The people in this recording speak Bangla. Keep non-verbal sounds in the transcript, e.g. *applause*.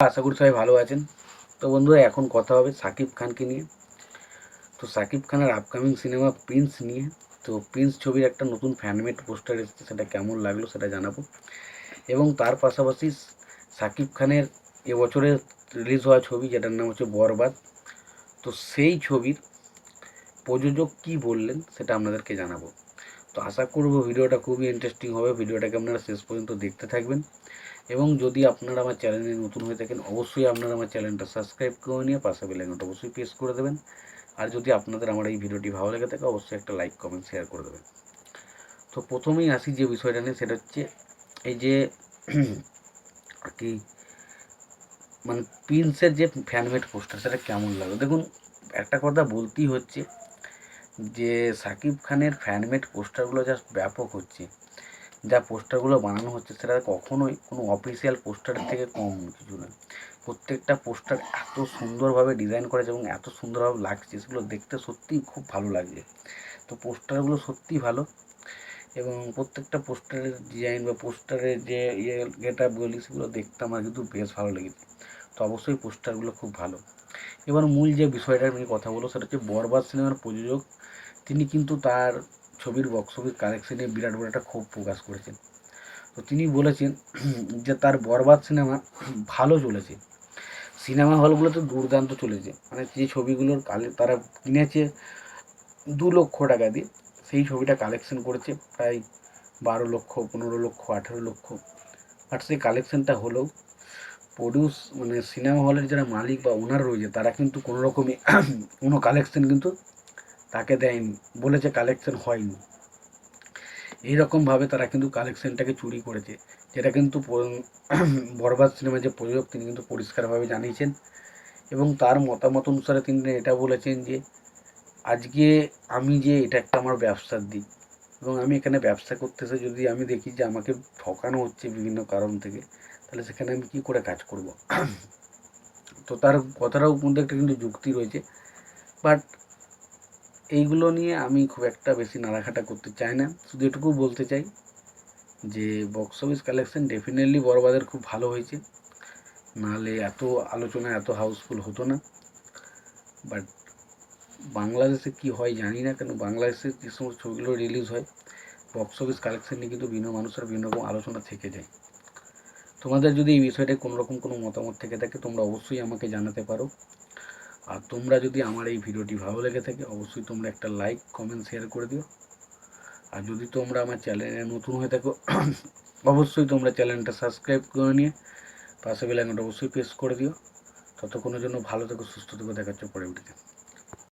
আশা করি সবাই ভালো আছেন। তো বন্ধুরা, এখন কথা হবে সাকিব খানকে নিয়ে। তো সাকিব খানের আপকামিং সিনেমা প্রিন্স নিয়ে। তো প্রিন্স ছবির একটা নতুন ফ্যানমেড পোস্টার এসেছে, সেটা কেমন লাগল সেটা জানাব। এবং তার পাশাপাশি সাকিব খানের এবছরে রিলিজ হওয়া ছবি, যেটার নাম হচ্ছে বরবাদ। তো সেই ছবির প্রযোজক কি বললেন, সেটা আপনাদেরকে জানাব। তো আশা করব ভিডিওটা খুবই ইন্টারেস্টিং হবে। ভিডিওটাকে আপনারা শেষ পর্যন্ত দেখতে থাকবেন। এবং যদি আপনারা আমার চ্যানেলে নতুন হয়ে থাকেন, অবশ্যই আপনারা আমার চ্যানেলটা সাবস্ক্রাইব করে নিয়ে পাশে বেলাইকনটা অবশ্যই প্রেস করে দেবেন। আর যদি আপনাদের আমার এই ভিডিওটি ভালো লেগে থাকে, অবশ্যই একটা লাইক কমেন্ট শেয়ার করে দেবেন। তো প্রথমেই আসি যে বিষয়টা নিয়ে, সেটা হচ্ছে এই যে আর *clears throat* কি মানে প্রিন্সের যে ফ্যানমেড পোস্টার সেটা কেমন লাগে দেখুন, একটা কথা বলতেই হচ্ছে যে সাকিব খানের ফ্যানমেড পোস্টারগুলো জাস্ট ব্যাপক হচ্ছে। যা পোস্টারগুলো বানানো হচ্ছে সেটা কখনোই কোনো অফিসিয়াল পোস্টারের থেকে কম কিছু নয়। প্রত্যেকটা পোস্টার এত সুন্দরভাবে ডিজাইন করেছে এবং এত সুন্দরভাবে লাগছে, সেগুলো দেখতে সত্যিই খুব ভালো লাগছে তো পোস্টারগুলো সত্যিই ভালো এবং প্রত্যেকটা পোস্টারের ডিজাইন বা পোস্টারের যে ইয়ে গেটা বলি, সেগুলো দেখতে আমার কিন্তু বেশ ভালো লেগেছে। তো অবশ্যই পোস্টারগুলো খুব ভালো। এবার মূল যে বিষয়টা নিয়ে কথা বলো সেটা হচ্ছে বরবাদ সিনেমার প্রযোজক, তিনি কিন্তু তার ছবির বক্স অফিস কালেকশনে বিরাট বড় একটা ক্ষোভ প্রকাশ করেছেন। তো তিনি বলেছেন *clears throat* যে তার বরবাদ সিনেমা *clears throat* ভালো চলেছে। সিনেমা হলগুলোতে দুর্দান্ত চলেছে। মানে যে ছবিগুলোর কালে তারা কিনেছে দু লক্ষ টাকা দিয়ে, সেই ছবিটা কালেকশন করেছে প্রায় বারো লক্ষ, পনেরো লক্ষ, আঠেরো লক্ষ। আর সেই কালেকশনটা হলেও প্রডিউস মানে সিনেমা হলের যারা মালিক বা ওনার রয়েছে, তারা কিন্তু কোনো রকমই *clears throat* কোনো কালেকশন কিন্তু তাকে দেয়নি, বলেছে কালেকশন হয়নি। এইরকমভাবে তারা কিন্তু কালেকশনটাকে চুরি করেছে, যেটা কিন্তু *clears throat* বরবাদ সিনেমার যে প্রযোজক তিনি কিন্তু পরিষ্কারভাবে জানিয়েছেন এবং তার মতামত অনুসারে তিনি এটা বলেছেন যে, আজকে আমি যে এটা একটা আমার ব্যবসার দিক এবং আমি এখানে ব্যবসা করতে এসে যদি আমি দেখি যে আমাকে ঠকানো হচ্ছে বিভিন্ন কারণ থেকে, তাহলে সেখানে আমি কী করে কাজ করব? তো তার কথাটাও মধ্যে একটা কিন্তু যুক্তি রয়েছে। বাট এইগুলো নিয়ে আমি খুব একটা বেশি নাড়াঘাটা করতে চাই না। শুধু এটুকু বলতে চাই যে বক্স অফিস কালেকশন ডেফিনেটলি বড়বাদের খুব ভালো হয়েছে। নাহলে এত আলোচনা, এত হাউসফুল হতো না। বাট বাংলাদেশে কি হয় জানি না কেন, বাংলাদেশে যে সমস্ত ছবিগুলো রিলিজ হয় বক্স অফিস কালেকশন নিয়ে কিন্তু বিভিন্ন মানুষের বিভিন্ন রকম আলোচনা থেকে যায়। তোমাদের যদি এই বিষয়টায় কোনো রকম কোনো মতামত থেকে থাকে, তোমরা অবশ্যই আমাকে জানাতে পারো। আর তোমরা যদি আমার এই ভিডিওটি ভালো লেগে থাকে, অবশ্যই তোমরা একটা লাইক কমেন্ট শেয়ার করে দিও। আর যদি তোমরা আমার চ্যানেলে নতুন হয়ে থাকো, *clears throat* অবশ্যই তোমরা চ্যানেলটা সাবস্ক্রাইব করে নিয়ে পাশে বেলাইকনটা অবশ্যই প্রেস করে দিও। ততক্ষণের জন্য ভালো থেকো, সুস্থ থেকো, দেখাচ্ছে পরে ভিডিওতে।